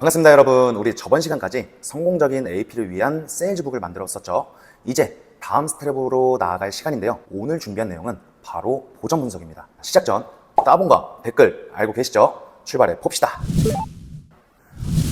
반갑습니다 여러분 우리 저번 시간까지 성공적인 AP를 위한 세일즈북을 만들었었죠 이제 다음 스텝으로 나아갈 시간인데요 오늘 준비한 내용은 바로 보정 분석입니다 시작 전 따봉과 댓글 알고 계시죠? 출발해 봅시다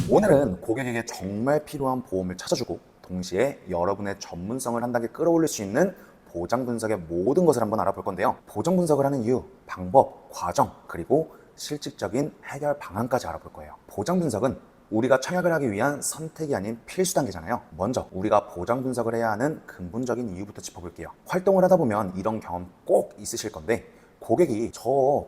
오늘은 고객에게 정말 필요한 보험을 찾아주고 동시에 여러분의 전문성을 한 단계 끌어올릴 수 있는 보장 분석의 모든 것을 한번 알아볼 건데요. 보정 분석을 하는 이유, 방법, 과정, 그리고 실질적인 해결 방안까지 알아볼 거예요. 보장 분석은 우리가 청약을 하기 위한 선택이 아닌 필수 단계잖아요. 먼저 우리가 보장 분석을 해야 하는 근본적인 이유부터 짚어볼게요. 활동을 하다 보면 이런 경험 꼭 있으실 건데 고객이 저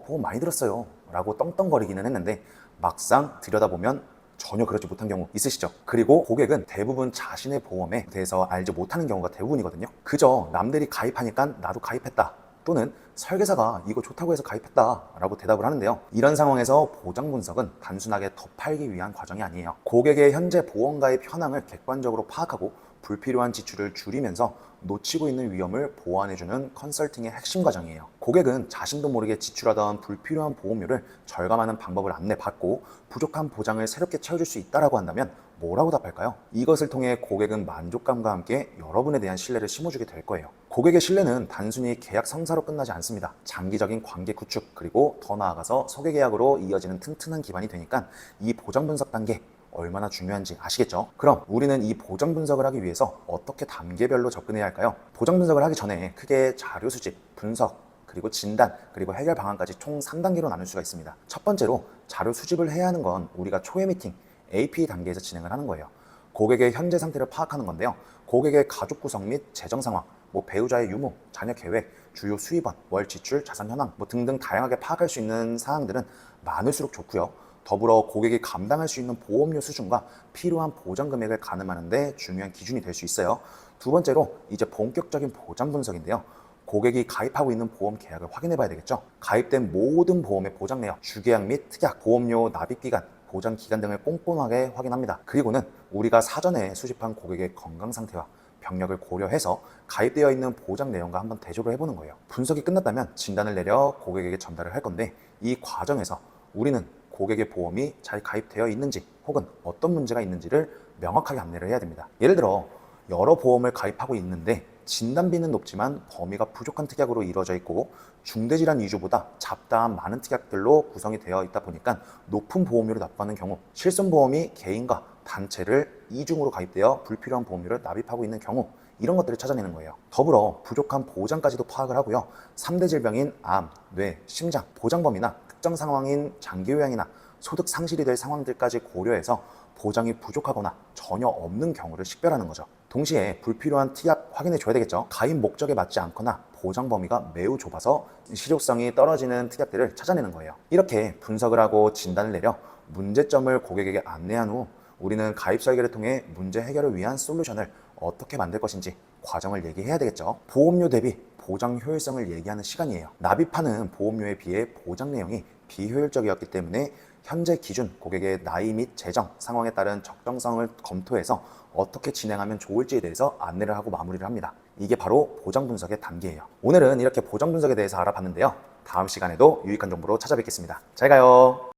보험 많이 들었어요 라고 떵떵거리기는 했는데 막상 들여다보면 전혀 그렇지 못한 경우 있으시죠? 그리고 고객은 대부분 자신의 보험에 대해서 알지 못하는 경우가 대부분이거든요. 그저 남들이 가입하니까 나도 가입했다. 또는 설계사가 이거 좋다고 해서 가입했다 라고 대답을 하는데요. 이런 상황에서 보장 분석은 단순하게 더 팔기 위한 과정이 아니에요. 고객의 현재 보험 가입 현황을 객관적으로 파악하고 불필요한 지출을 줄이면서 놓치고 있는 위험을 보완해주는 컨설팅의 핵심 과정이에요. 고객은 자신도 모르게 지출하던 불필요한 보험료를 절감하는 방법을 안내받고 부족한 보장을 새롭게 채워줄 수 있다라고 한다면 뭐라고 답할까요? 이것을 통해 고객은 만족감과 함께 여러분에 대한 신뢰를 심어주게 될 거예요. 고객의 신뢰는 단순히 계약 성사로 끝나지 않습니다. 장기적인 관계 구축 그리고 더 나아가서 소개 계약으로 이어지는 튼튼한 기반이 되니까 이 보장 분석 단계 얼마나 중요한지 아시겠죠? 그럼 우리는 이 보정 분석을 하기 위해서 어떻게 단계별로 접근해야 할까요? 보정 분석을 하기 전에 크게 자료 수집, 분석, 그리고 진단, 그리고 해결 방안까지 총 3단계로 나눌 수가 있습니다. 첫 번째로 자료 수집을 해야 하는 건 우리가 초회 미팅, AP 단계에서 진행을 하는 거예요. 고객의 현재 상태를 파악하는 건데요. 고객의 가족 구성 및 재정 상황, 뭐 배우자의 유무, 자녀 계획, 주요 수입원, 월 지출, 자산 현황 뭐 등등 다양하게 파악할 수 있는 사항들은 많을수록 좋고요. 더불어 고객이 감당할 수 있는 보험료 수준과 필요한 보장 금액을 가늠하는데 중요한 기준이 될 수 있어요. 두 번째로 이제 본격적인 보장 분석인데요. 고객이 가입하고 있는 보험 계약을 확인해 봐야 되겠죠. 가입된 모든 보험의 보장 내역, 주계약 및 특약, 보험료 납입 기간, 보장 기간 등을 꼼꼼하게 확인합니다. 그리고는 우리가 사전에 수집한 고객의 건강 상태와 병력을 고려해서 가입되어 있는 보장 내용과 한번 대조를 해보는 거예요. 분석이 끝났다면 진단을 내려 고객에게 전달을 할 건데 이 과정에서 우리는 고객의 보험이 잘 가입되어 있는지 혹은 어떤 문제가 있는지를 명확하게 안내를 해야 됩니다. 예를 들어 여러 보험을 가입하고 있는데 진단비는 높지만 범위가 부족한 특약으로 이루어져 있고 중대질환 위주보다 잡다한 많은 특약들로 구성이 되어 있다 보니까 높은 보험료를 납부하는 경우 실손보험이 개인과 단체를 이중으로 가입되어 불필요한 보험료를 납입하고 있는 경우 이런 것들을 찾아내는 거예요. 더불어 부족한 보장까지도 파악을 하고요. 3대 질병인 암, 뇌, 심장, 보장 범위나 특정 상황인 장기 요양이나 소득 상실이 될 상황들까지 고려해서 보장이 부족하거나 전혀 없는 경우를 식별하는 거죠. 동시에 불필요한 특약 확인해 줘야 되겠죠. 가입 목적에 맞지 않거나 보장 범위가 매우 좁아서 실효성이 떨어지는 특약들을 찾아내는 거예요. 이렇게 분석을 하고 진단을 내려 문제점을 고객에게 안내한 후 우리는 가입 설계를 통해 문제 해결을 위한 솔루션을 어떻게 만들 것인지 과정을 얘기해야 되겠죠. 보험료 대비 보장 효율성을 얘기하는 시간이에요. 납입하는 보험료에 비해 보장 내용이 비효율적이었기 때문에 현재 기준 고객의 나이 및 재정 상황에 따른 적정성을 검토해서 어떻게 진행하면 좋을지에 대해서 안내를 하고 마무리를 합니다. 이게 바로 보장 분석의 단계예요. 오늘은 이렇게 보장 분석에 대해서 알아봤는데요. 다음 시간에도 유익한 정보로 찾아뵙겠습니다. 잘 가요.